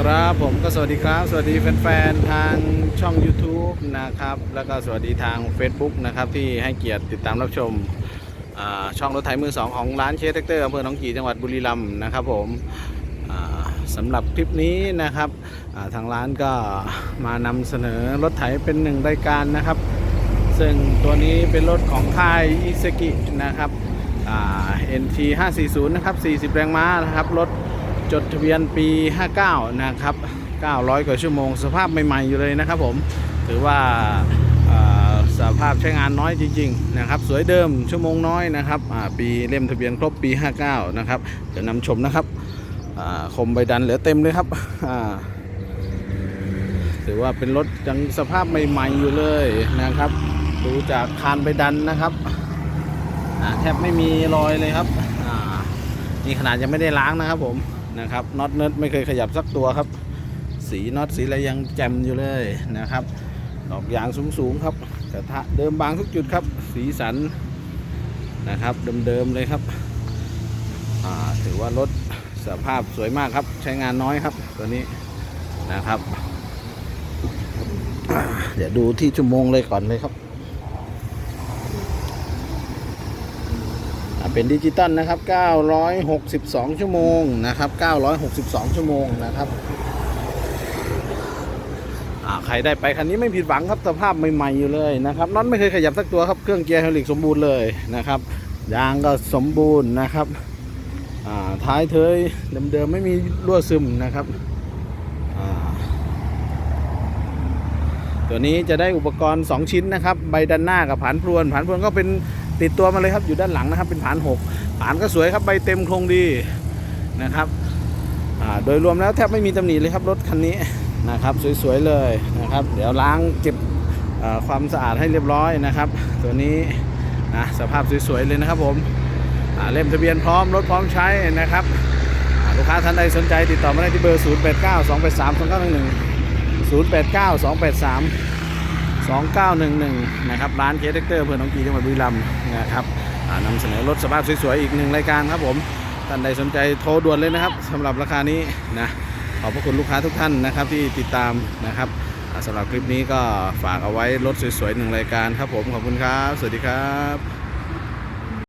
ครับผมก็สวัสดีครับ สวัสดีแฟนๆ ทางช่อง YouTube นะครับ แล้วก็สวัสดีทาง Facebook นะครับ ที่ให้เกียรติติดตามรับชมช่องรถไถมือสองของร้านเชสเทคเตอร์อำเภอหนองกี่จังหวัดบุรีรัมย์นะครับผมสำหรับคลิปนี้นะครับทางร้านก็มานำเสนอรถไถเป็นหนึ่งรายการนะครับ ซึ่งตัวนี้เป็นรถของค่ายอิซกินะครับอ่า NT 540 นะครับ 40 แรงม้านะครับรถ จดทะเบียนปี 59 นะครับ 900 กว่าชั่วโมง สภาพใหม่ ๆ อยู่เลยนะครับผม ถือว่าอ่าสภาพใช้งานน้อยจริง ๆ นะครับ สวยเดิมชั่วโมงน้อยนะครับปีเล่มทะเบียนครบปี 59 นะครับจะนำชมนะครับคมใบดันเหลือเต็มเลยครับถือว่าเป็นรถยังสภาพใหม่ๆอยู่เลยนะครับ ดูจากคานใบดันนะครับแทบไม่มีรอยเลยครับนี่ขนาดยังไม่ได้ล้างนะครับผม นะครับน็อตเนิร์ดไม่เคยขยับสักตัวครับ สีน็อตสีอะไรยังแจ่มอยู่เลยนะครับดอกยางสูงๆครับกระทะเดิมบางทุกจุดครับ สีสันนะครับเดิมๆเลยครับถือว่ารถสภาพสวยมากครับ ใช้งานน้อยครับตัวนี้นะครับ เดี๋ยวดูที่ชั่วโมงเลยก่อนเลยครับอ่า เป็นดิจิตอลนะครับ 962 ชั่วโมงนะครับ 962 ชั่วโมงนะครับใครได้ไปคันนี้ไม่ผิดหวังครับสภาพใหม่ๆอยู่เลยนะครับน็อตไม่เคยขยับสักตัวครับเครื่องเกียร์ไฮดรอลิกสมบูรณ์เลยนะครับยางก็สมบูรณ์นะครับท้ายเทยเดิมๆไม่มีรั่วซึมนะครับตัวนี้จะได้อุปกรณ์ 2 ชิ้นนะครับ ใบด้านหน้ากับผานพรวนผานพรวนก็เป็น ติดตัวมาเลยครับอยู่ด้านหลังนะครับ เป็นผาน6ผานก็สวยครับใบเต็มโครงดีนะครับโดยรวมแล้วแทบไม่มีตำหนิเลยครับรถคันนี้นะครับสวยๆเลยนะครับ เดี๋ยวล้างเก็บความสะอาดให้เรียบร้อยนะครับ ตัวนี้นะสภาพสวยๆเลยนะครับผมเล่มทะเบียนพร้อมรถพร้อมใช้นะครับลูกค้าท่านใดสนใจติดต่อมาได้ที่เบอร์ 0 8 9 2 8 3 2 9 1 1 089 283 2911 นะครับ ร้านเคสเทคเตอร์อำเภอหนองกีจังหวัดบุรีรัมย์นะครับนำเสนอรถสภาพสวยๆ อีกหนึ่งรายการครับผมท่านใดสนใจโทรด่วนเลยนะครับสำหรับราคานี้นะขอบพระคุณลูกค้าทุกท่านนะครับที่ติดตามนะครับสำหรับคลิปนี้ก็ฝากเอาไว้รถสวยๆหนึ่งรายการครับผมขอบคุณครับ สวัสดีครับ